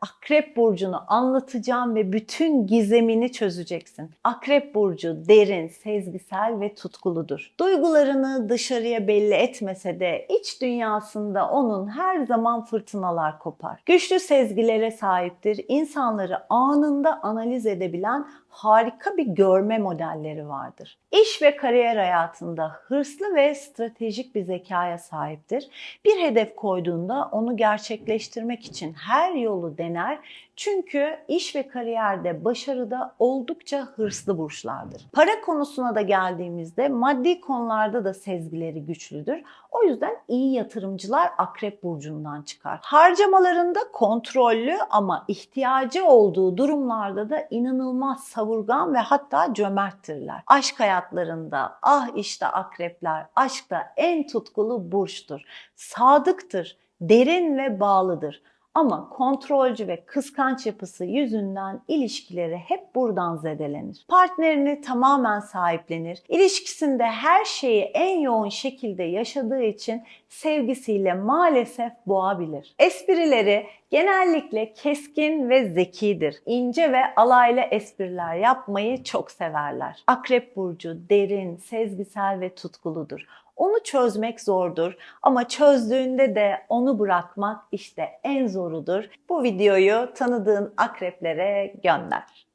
あ Akrep burcunu anlatacağım ve bütün gizemini çözeceksin. Akrep burcu derin, sezgisel ve tutkuludur. Duygularını dışarıya belli etmese de iç dünyasında onun her zaman fırtınalar kopar. Güçlü sezgilere sahiptir. İnsanları anında analiz edebilen harika bir görme modelleri vardır. İş ve kariyer hayatında hırslı ve stratejik bir zekaya sahiptir. Bir hedef koyduğunda onu gerçekleştirmek için her yolu dener. Çünkü iş ve kariyerde başarıda oldukça hırslı burçlardır. Para konusuna da geldiğimizde maddi konularda da sezgileri güçlüdür. O yüzden iyi yatırımcılar akrep burcundan çıkar. Harcamalarında kontrollü ama ihtiyacı olduğu durumlarda da inanılmaz savurgan ve hatta cömerttirler. Aşk hayatlarında ah işte akrepler aşkta en tutkulu burçtur. Sadıktır, derin ve bağlıdır. Ama kontrolcü ve kıskanç yapısı yüzünden ilişkileri hep buradan zedelenir. Partnerini tamamen sahiplenir. İlişkisinde her şeyi en yoğun şekilde yaşadığı için sevgisiyle maalesef boğabilir. Esprileri genellikle keskin ve zekidir. İnce ve alaylı espriler yapmayı çok severler. Akrep burcu derin, sezgisel ve tutkuludur. Onu çözmek zordur ama çözdüğünde de onu bırakmak işte en zorudur. Bu videoyu tanıdığın akreplere gönder.